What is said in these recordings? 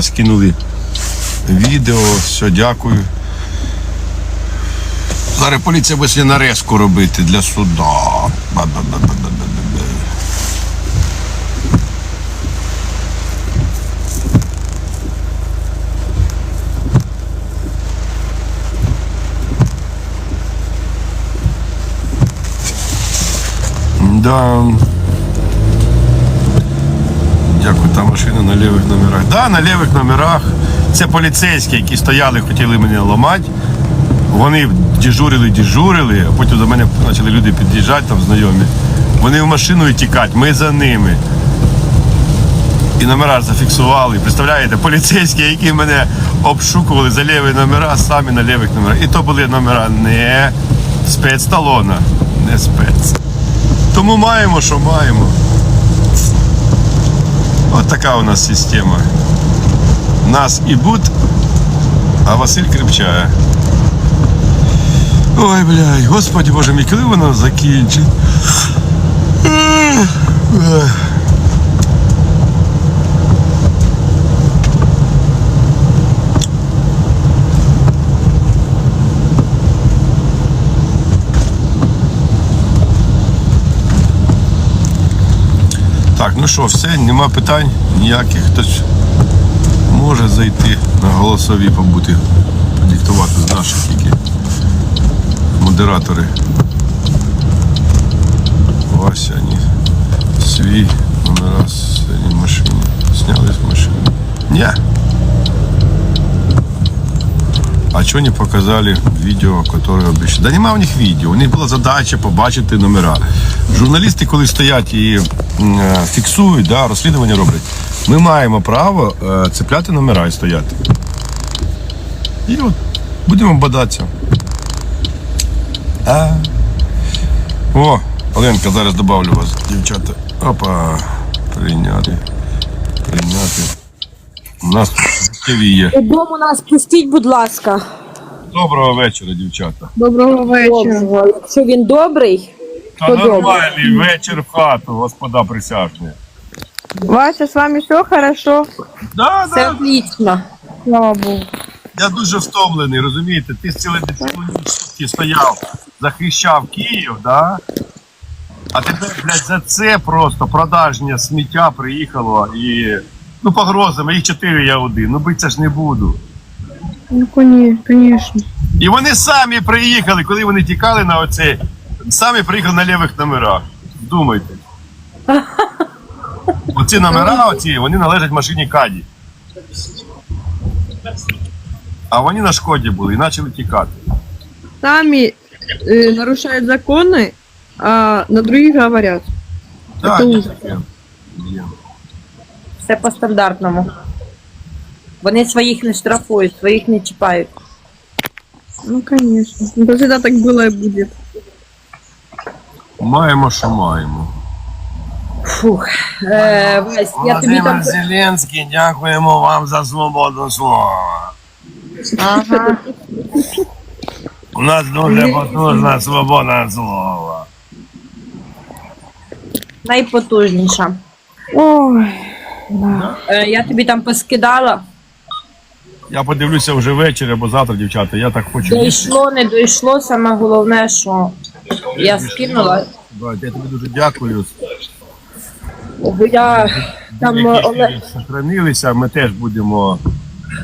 управління скинули відео. Все, дякую. Зараз поліція буде нарезку робити для суда. Да. Дякую, там машина на лівих номерах. Да, на лівих номерах. Це поліцейські, які стояли, хотіли мене ламати. Вони дежурили, дежурили, а потім до мене почали люди під'їжджати, там знайомі. Вони в машину і тікати, ми за ними. І номера зафіксували. Представляєте, поліцейські, які мене обшукували за ліві номера, самі на лівих номерах. І то були номера не спецталона, не спец. Тому маємо, що маємо. От така у нас система. Нас і бут, а Василь крепчає. Ой, блядь, господи боже мій, коли воно закінчить? Так, ну що, все, нема питань ніяких. Хтось може зайти на голосові побути, подиктувати з наших які модератори. Вася, ні. Свій разі в машині. Сняли з машини. Ні. А чого не показали відео, яке обіцяли? Да нема у них відео. У них була задача побачити номера. Журналісти, коли стоять і е, фіксують, да, розслідування роблять, ми маємо право е, цепляти номера і стояти. І от будемо бодатися. А. О, Оленка, зараз добавлю вас, дівчата. Опа, прийняти. Прийняти. У нас тут є. Дому нас пустіть, будь ласка. Доброго вечора, дівчата. Доброго вечора. Якщо він добрий, Та то добре. нормальний вечір в хату, господа присяжні. Вася, с вами все хорошо? Да, Все да. отлично. Слава Богу. Я дуже втомлений, розумієте? Ти цілий сутки стояв, захищав Київ, да? А тепер, блядь, за це просто продажнє сміття приїхало і. Ну, погрозами, їх чотири, я один. Ну биться ж не буду. Ну, конечно. І вони самі приїхали, коли вони тікали на оце, самі приїхали на лівих номерах. Думайте. Оці номера, оці, вони належать машині Каді. А вони на шкоді були і почали тікати. Сами э, нарушают законы, а на других говорят. Так, Це є ужас. таке. Є. Все по стандартному. Вони своїх не штрафують, своїх не чіпають. Ну, конечно. Это всегда так было и будет. Маємо, що маємо. Фух. Е, Вась, я тобі там. Зеленський, дякуємо вам за свободу слова. Ага. У нас дуже потужна свобода слова. Найпотужніша. Ой. Е, я тобі там поскидала. Я подивлюся вже ввечері або завтра, дівчата. Я так хочу. Дійшло, не дійшло. Саме головне, що я скинула. Да, Я тобі дуже дякую. Бо я там Олег. сохранилися, ми теж будемо.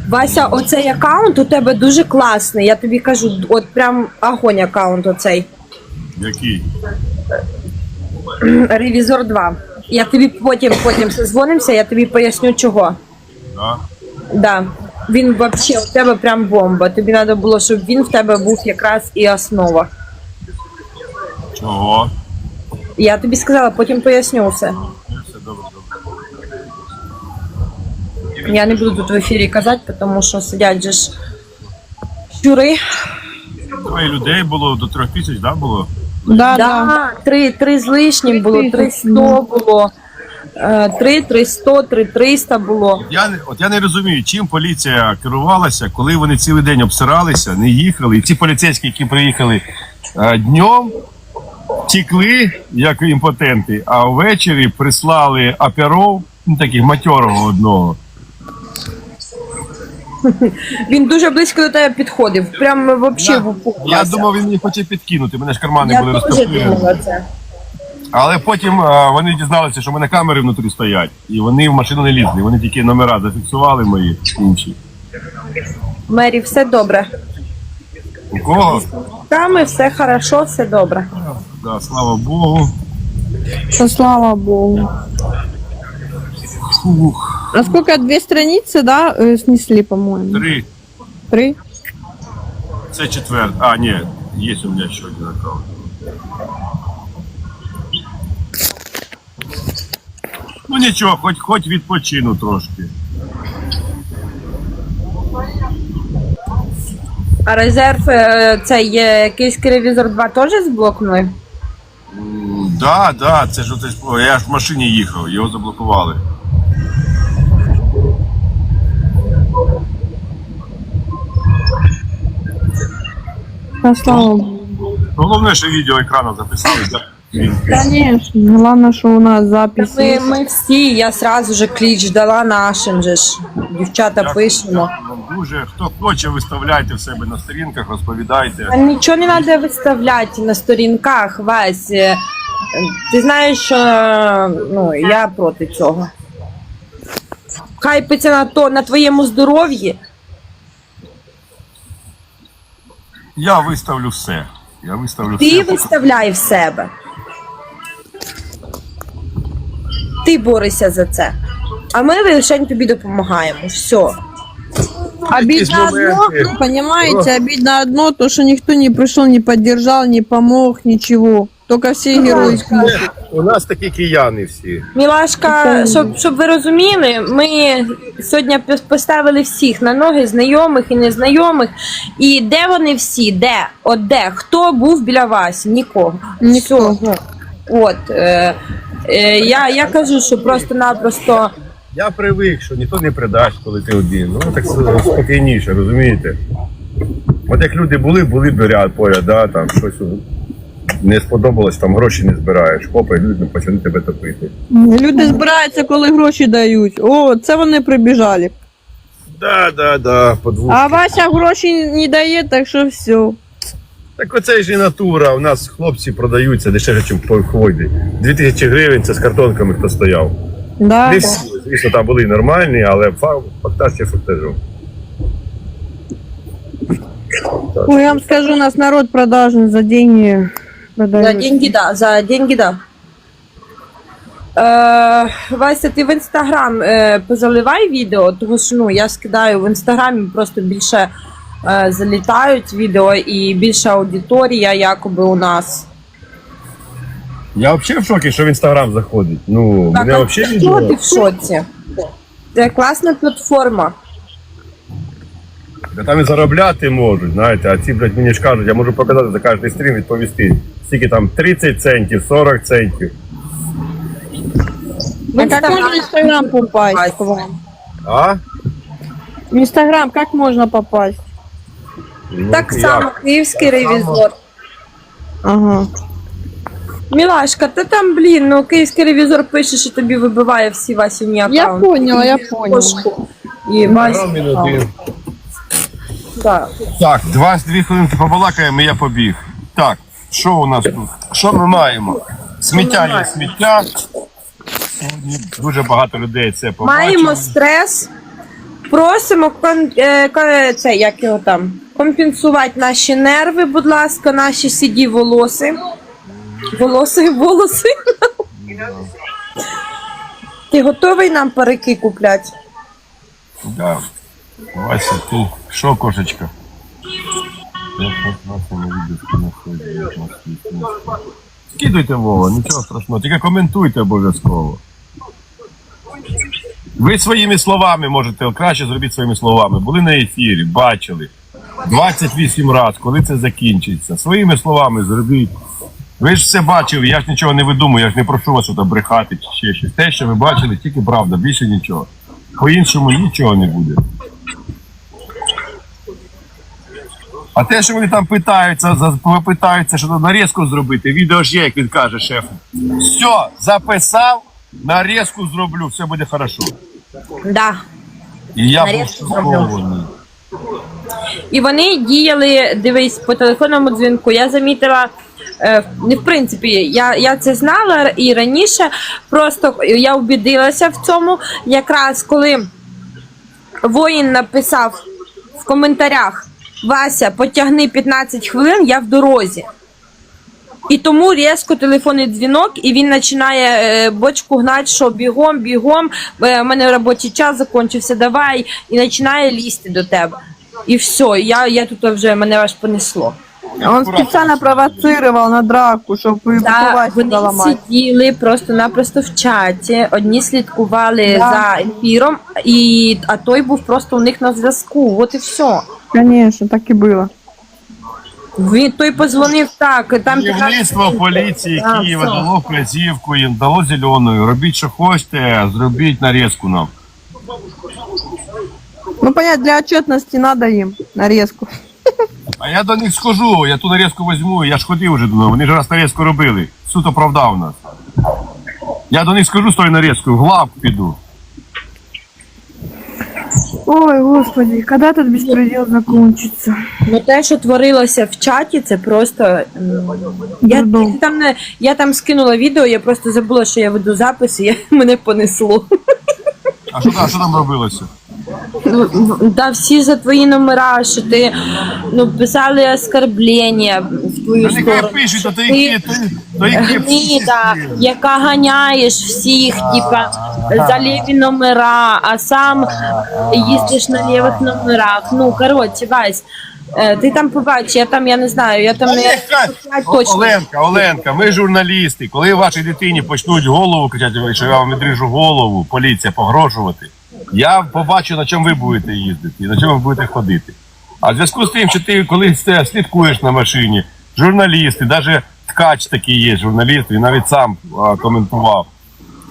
Вася, оцей аккаунт у тебе дуже класний. Я тобі кажу, от прям огонь аккаунт оцей. Які? Ревізор 2. Я тобі потім потім созвонимося, я тобі поясню чого. Да? Да. Він взагалі у тебе прям бомба. Тобі треба було, щоб він в тебе був якраз і основа. Чого? Я тобі сказала, потім поясню все. Ну, Все добре, добре. Я не буду тут в ефірі казати, тому що сидять же ж щури. Двоє людей було до трьох тисяч, да, було? Да, да. Да, три, три з лишнім було, три сто було, е, три, три сто, три триста було. Я не от я не розумію, чим поліція керувалася, коли вони цілий день обсиралися, не їхали. І ці поліцейські, які приїхали е, днем, тікли як імпотенти, а ввечері прислали оперов, ну таких матьорого одного. Він дуже близько до тебе підходив. Прям вообще в. Я думав, він мені хоче підкинути. Мене ж кармани я були теж розтоплені. думала це. Але потім е, вони дізналися, що в мене камери внутрі стоять, і вони в машину не лізли. Вони тільки номера зафіксували мої інші. Мері, все добре. У кого? Там і все хорошо, все добре. Да, слава Богу. Да слава богу. Фух. А сколько? Две страницы, да, э, снесли, по-моему? Три. Три? Це четвер. А, ні, є у мене ще один аккаунт. Ну нічого, хоч, хоч відпочину трошки. А резерв е, це є якийсь телевізор 2 теж зблокнули? М, Да, да, це ж оце ж- я ж в машині їхав, його заблокували. Да слава богу. Ну, Головне, що відео екрану записали. да. Конечно. Главное, что у нас запись Ми, есть. ми всі, я сразу же кліч дала нашим же ж. Дівчата пишемо. Дякую вам Дуже хто хоче, виставляйте в себе на сторінках, розповідайте. А нічого не треба виставляти на сторінках, Вась. Е, Ти знаєш, що ну, я проти цього. Хайпиться на то на твоєму здоров'ї. Я виставлю все. Я виставлю Ти все. виставляй в себе. Ти борися за це. А ми лише тобі допомагаємо. Все. Обидно одно, моменты. понимаете, обидно одно, то, что никто не пришел, не поддержал, не помог, ничего. Только все герои. У нас такі кияни всі. Мілашка, щоб, щоб ви розуміли, ми сьогодні поставили всіх на ноги, знайомих і незнайомих. І де вони всі? Де? От де? Хто був біля вас? Нікого. Все. От. Е, е, я, я кажу, що просто-напросто. Я привик, що ніхто не придасть, коли ти один. Ну так спокійніше, розумієте? От як люди були, були доряд поряд, да, там щось не сподобалось, там гроші не збираєш. Хопа, і люди почнуть тебе топити. Люди збираються, коли гроші дають. О, це вони прибіжали. Да, да, да, по двох. А Вася гроші не дає, так що все. Так оце ж і натура. У нас хлопці продаються дешевше, ніж по хвойді. Дві тисячі гривень це з картонками, хто стояв. Да. Не всі, звісно, там були нормальні, але фактаж чи фактажу. Ой, я вам скажу, у нас народ продажный за деньги За деньги, да. За деньги, да. Е, Вася, ти в інстаграм е, позаливай відео, тому що ну, я скидаю в інстаграмі просто більше е, залітають відео і більша аудиторія, якоби у нас. Я взагалі в шокі, що в інстаграм заходить. Ну, Так, мене а взагалі що не ти в шоці? Це класна платформа. Та Там і заробляти можуть, знаєте, а ці, блядь, мені ж кажуть, я можу показати за кожний стрім, відповісти. Скільки там 30 центів, 40 центів. А как можно в Инстаграм попасть к вам? А? В Инстаграм как можно попасть? Ну, Так як? само, київський ревізор. Ага. Мілашка, та там, блін, ну київський ревізор пише, що тобі вибиває всі Васіні Я аккаунти. поняла, я поняла. Кошку. І Вася. Програм один. Да. Так, два дві хвилинки побалакаємо, і я побіг. Так, що у нас тут? Що ми маємо? Сміття є сміття. Сьогодні дуже багато людей це побачили. Маємо стрес. Просимо кон, е, це, як його там, компенсувати наші нерви, будь ласка, наші сіді волоси. Волоси, волоси. Ти готовий нам парики купляти? Да. Вася, ти що, кошечка? Скидуйте Вова, нічого страшного, тільки коментуйте обов'язково. Ви своїми словами можете краще зробіть своїми словами. Були на ефірі, бачили. 28 разів, коли це закінчиться. Своїми словами зробіть. Ви ж все бачили, я ж нічого не видумую, я ж не прошу вас тут брехати чи ще щось. Те, що ви бачили, тільки правда, більше нічого. По-іншому нічого не буде. А те, що вони там питаються, за- питаються, що нарізку зробити, відео ж є, як він каже шефу. Все, записав, нарізку зроблю, все буде хорошо. Да. І я був Нарізку зроблю. шокований. І вони діяли, дивись, по телефонному дзвінку. Я замітила, е, не в принципі, я, я це знала і раніше. Просто я убідилася в цьому, якраз коли воїн написав в коментарях Вася, потягни 15 хвилин, я в дорозі. І тому різко телефонний дзвінок, і він починає е, бочку гнати, що бігом, бігом, в у мене робочий час закінчився, давай, і починає лізти до тебе. І все, я, я тут вже мене аж понесло. Он специально провоцировал на драку, чтобы Да, вони заломать. сиділи просто-напросто в чаті, одні слідкували Да. за ефіром, і, а той був просто у них на зв'язку. От і все. Конечно, так и было. Він той позвонив так, там Керівництво поліції А, Києва все. дало вказівку, їм дало зеленою. Робіть, що хочете, зробіть нарізку нам. Ну, понять, для отчетности надо им нарезку. А я до них схожу, я ту нарізку візьму, я ж ходив вже до них, вони ж раз нарізку робили. Суд оправдав нас. Я до них скажу з тою нарізкою, в лап піду. Ой, господи, когда тут беспредел закончится? Ну те, що творилося в чаті, це просто. м, Я, Дурдом. я, там, не, я там скинула відео, я просто забула, що я веду запис, і я, мене понесло. А що, а що там робилося? Ну, Да, всі за твої номера, що ти ну, писали оскорблення в твою Та нехай сторону. пишуть, а то Ти які, то, яка ганяєш всіх, типа, за ліві номера, а сам їздиш на лівих номерах. Ну, коротше, Вась, е, ти там побачиш, я там, я не знаю, я там Та не нехай. О. Оленка, Оленка, ми журналісти. Коли вашій дитині почнуть голову кричати, що я вам відріжу голову, поліція погрожувати, я побачу, на чому ви будете їздити і на чому ви будете ходити. А в зв'язку з тим, що ти коли сте- слідкуєш на машині, журналісти, навіть ткач такий є, журналіст, він навіть сам а, коментував.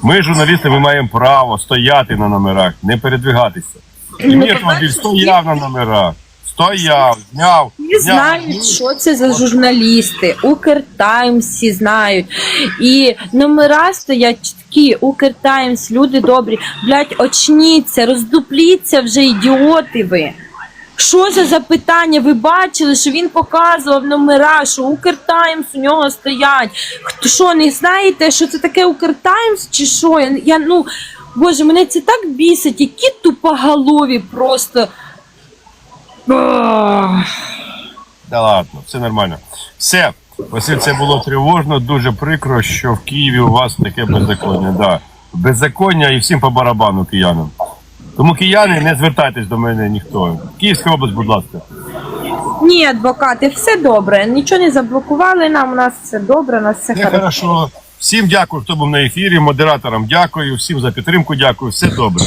Ми, журналісти, ми маємо право стояти на номерах, не передвигатися. І мій автомобіль стояв на номерах. Стояв, зняв. Зняв. знають, що це за журналісти. Укртаймс всі знають. І номера стоять чіткі. Укртаймс, люди добрі. Блять, очніться, роздупліться вже, ідіоти ви. Що це за питання? Ви бачили, що він показував номера, що Укртаймс у нього стоять. Хто що, не знаєте, що це таке Укртаймс чи що? Я, я ну, боже, мене це так бісить, які тупоголові просто. Та ладно, все нормально. Все, Василь, це було тривожно, дуже прикро, що в Києві у вас таке беззаконня. Да. Беззаконня і всім по барабану киянам. Тому кияни, не звертайтесь до мене ніхто. Київська область, будь ласка. Ні, адвокати, все добре. Нічого не заблокували нам, у нас все добре, у нас все Все хорошо. хорошо. Всім дякую, хто був на ефірі. Модераторам дякую, всім за підтримку дякую. Все добре.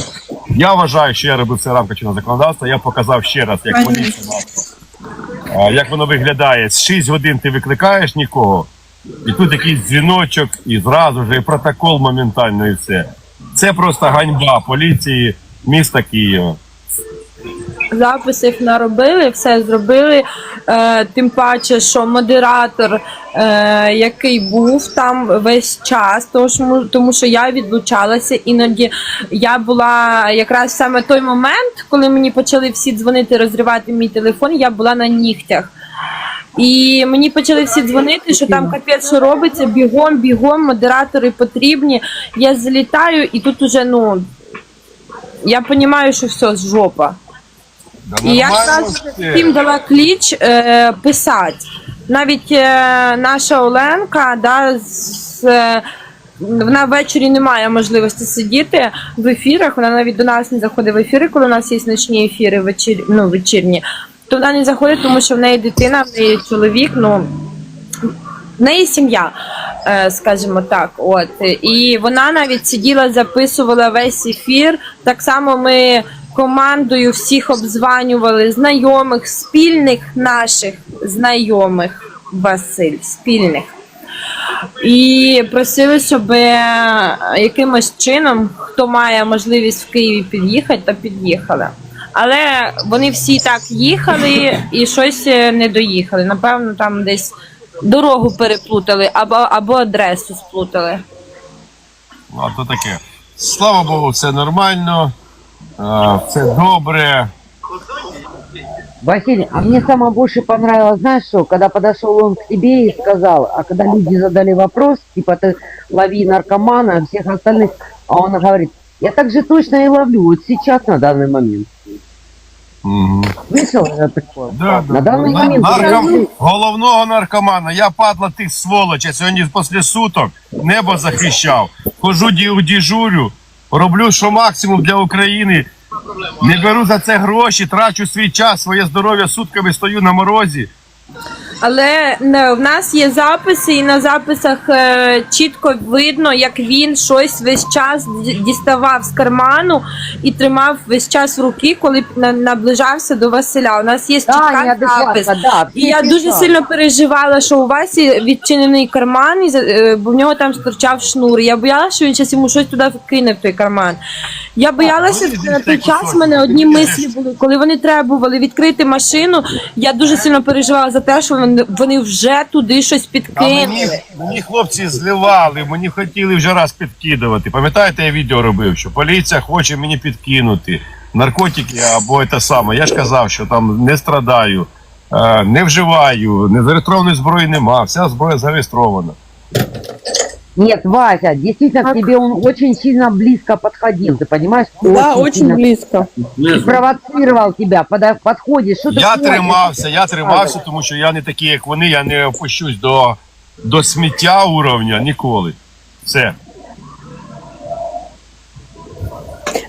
Я вважаю, що я робив це рамка чинного законодавства. Я показав ще раз, як поліція як воно виглядає. З 6 годин ти викликаєш нікого, і тут якийсь дзвіночок, і зразу ж і протокол моментально, і все. Це просто ганьба поліції міста Києва. Записів наробили, все зробили. Е, тим паче, що модератор, е, який був там весь час, тому тому що я відлучалася іноді. Я була якраз саме той момент, коли мені почали всі дзвонити, розривати мій телефон, я була на нігтях. І мені почали всі дзвонити, що там капець що робиться, бігом, бігом, модератори потрібні. Я залітаю, і тут уже, ну, я розумію, що все, жопа. Да І я одразу всім дала кліч е, писати. Навіть е, наша Оленка, да, з, е, вона ввечері не має можливості сидіти в ефірах. Вона навіть до нас не заходить в ефіри, коли у нас є ночні ефіри вечір, ну, вечірні. То вона не заходить, тому що в неї дитина, в неї чоловік, ну в неї сім'я, е, скажімо так. От і вона навіть сиділа, записувала весь ефір. Так само ми командою всіх обзванювали знайомих, спільних наших знайомих Василь, спільних. І просили, щоб е, якимось чином, хто має можливість в Києві під'їхати, то під'їхали. Але вони всі так їхали і щось е, не доїхали. Напевно, там десь дорогу переплутали або, або адресу сплутали. Ну, а то таке. Слава Богу, все нормально, все добре. Василий, а мне самое больше понравилось, знаешь что, когда подошел он к тебе и сказал, а когда люди задали вопрос, типа ты лови наркомана, а всех остальных, а он говорит, я так же точно и ловлю, вот сейчас на данный момент. Мгм. Слышал это такое? Да, На данный На- момент нарком- головного наркомана. Я падла тих сволоч. Я сьогодні після суток небо захищав. Хожу ді- діжурю, роблю що максимум для України. Не беру за це гроші, трачу свій час, своє здоров'я сутками стою на морозі. Але не, в нас є записи, і на записах е, чітко видно, як він щось весь час діставав з карману і тримав весь час в руки, коли на- наближався до Василя. У нас є Да, чітка неадекватно, запис. да. І я дуже сильно переживала, що у Васі відчинений карман, і, е, бо в нього там стирчав шнур. Я боялася, що він зараз йому щось туди вкине в той карман. Я боялася, що на той час в мене одні мислі були, коли вони требували відкрити машину. Я дуже сильно переживала за те, що вони, вже туди щось А мені, підкинули. мені хлопці зливали, мені хотіли вже раз підкидувати. Пам'ятаєте, я відео робив, що поліція хоче мені підкинути наркотики або те саме. Я ж казав, що там не страдаю, е, не вживаю, незареєстрованої зброї нема, вся зброя зареєстрована. Нет, Вася, действительно, к тебе он очень сильно близко подходил, ты понимаешь? Да, очень сильно близко. И провоцировал тебя, пода- подходишь, что ты Я хочешь? тримався, я тримався, тому що я не такий, як вони, я не опущусь до, до сміття уровня ніколи. Все.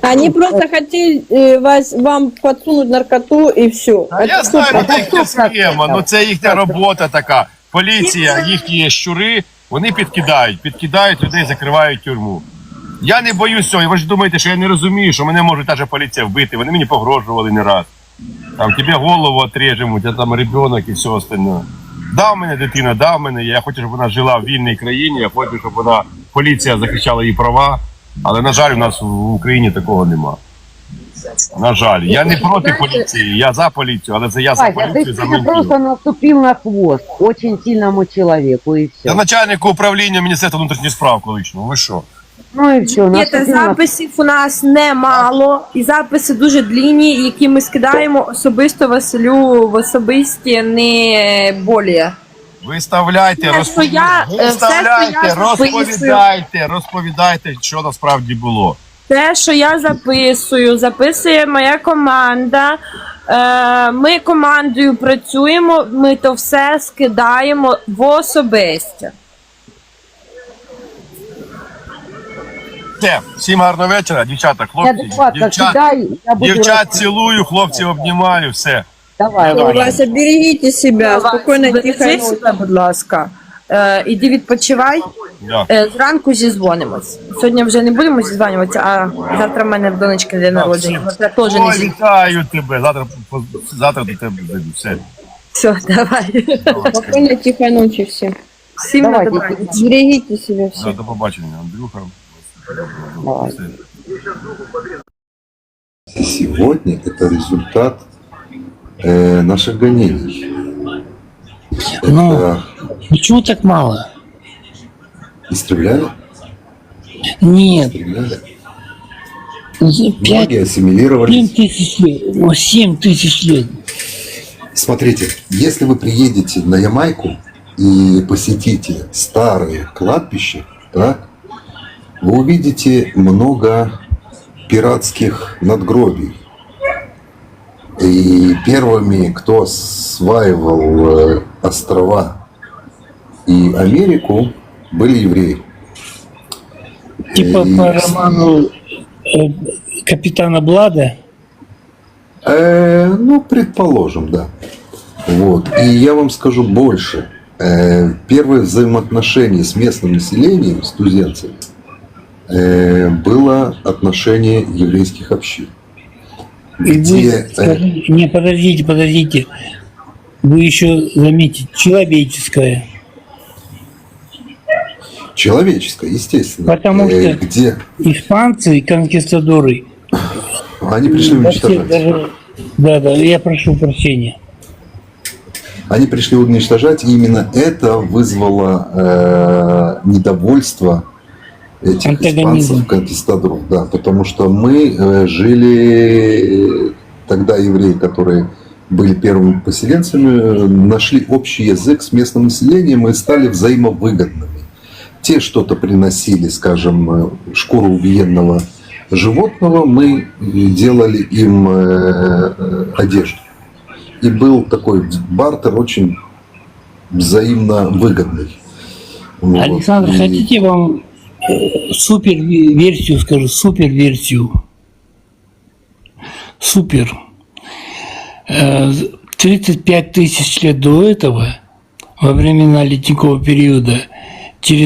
Они просто хотели э, вас, вам подсунуть наркоту и все. А я знаю, ну, це їхня схема, ну це їхня робота така. Поліція, їхні щури, вони підкидають, підкидають людей, закривають тюрму. Я не боюсь цього. Ви ж думаєте, що я не розумію, що мене може навіть поліція вбити. Вони мені погрожували не раз. Там тебе голову отрежемо, у тебе там ребенок і все остальне. Дав мене дитина, дав мене. Я хочу, щоб вона жила в вільній країні, я хочу, щоб вона поліція захищала її права. Але, на жаль, у нас в Україні такого нема. На жаль, я не проти поліції, я за поліцію, але це я за Вася, ты поліцію за сегодня просто ментів. наступил на хвост очень сильному человеку и Я все. начальник управління Міністерства внутрішніх справ колишнього. Ви що? Ну и все, Ні, та записів у нас немало, і записи дуже длінні, які ми скидаємо особисто Василю в особисті не болі. Виставляйте, Все, що я, розповідайте, е, все, що я виставляйте, записую. розповідайте, розповідайте, що насправді було. Те, що я записую, записує моя команда. Е, Ми командою працюємо, ми то все скидаємо в особисті. Все, всім гарного вечора, дівчата, хлопці, дівчат, кидай, я буду дівчат цілую, хлопці обнімаю, все. Давай, Вася. Вася, берегите себя, спокойно, тихо. себе, будь ласка. Іди відпочивай. Да. Е, Зранку зізвонимось. Сьогодні вже не будемо зізвонюватися, а завтра в мене в донечки день народження. Завтра теж не Ой, зі... вітаю тебе. Завтра, завтра до тебе зайду. Все. Все, давай. Спокойной, тихой ночи всем. Всім на Давайте, добраніч. Берегите себя все. Да, До побачення, Андрюха. Давай. Все. Сегодня это результат э, наших гонений. Ну. Это Почему так мало? Истребляли, Нет, истребляли. пять, Многие ассимилировались. семь тысяч лет. О, семь тысяч лет. Смотрите, если вы приедете на Ямайку и посетите старые кладбища, так, вы увидите много пиратских надгробий. И первыми, кто осваивал э, острова и Америку, были евреи. Типа И- по роману э, капитана Блада. Э, ну, предположим, да. Вот. И я вам скажу больше. Э, первые взаимоотношения с местным населением, с туземцами, э, было отношение еврейских общин. И Где, вы, э, скажите- не, подождите, подождите. Вы еще заметите, человеческое. Человеческое, естественно. Потому Э, что- Где Испанцы и конкистадоры. они пришли уничтожать. даже- Да, да, я прошу прощения. Они пришли уничтожать, и именно это вызвало э, недовольство этих Антагонизм. испанцев, конкистадоров, да, потому что мы э, жили, э, тогда евреи, которые были первыми поселенцами, э, нашли общий язык с местным населением и стали взаимовыгодными. Те что-то приносили, скажем, э, шкуру убиенного животного, мы делали им э, э, одежду. И был такой бартер очень взаимно выгодный. Вот. Александр, И- хотите вам супер ве- версию скажу, супер версию. Супер. Э, 35 тысяч лет до этого, во времена ледникового периода,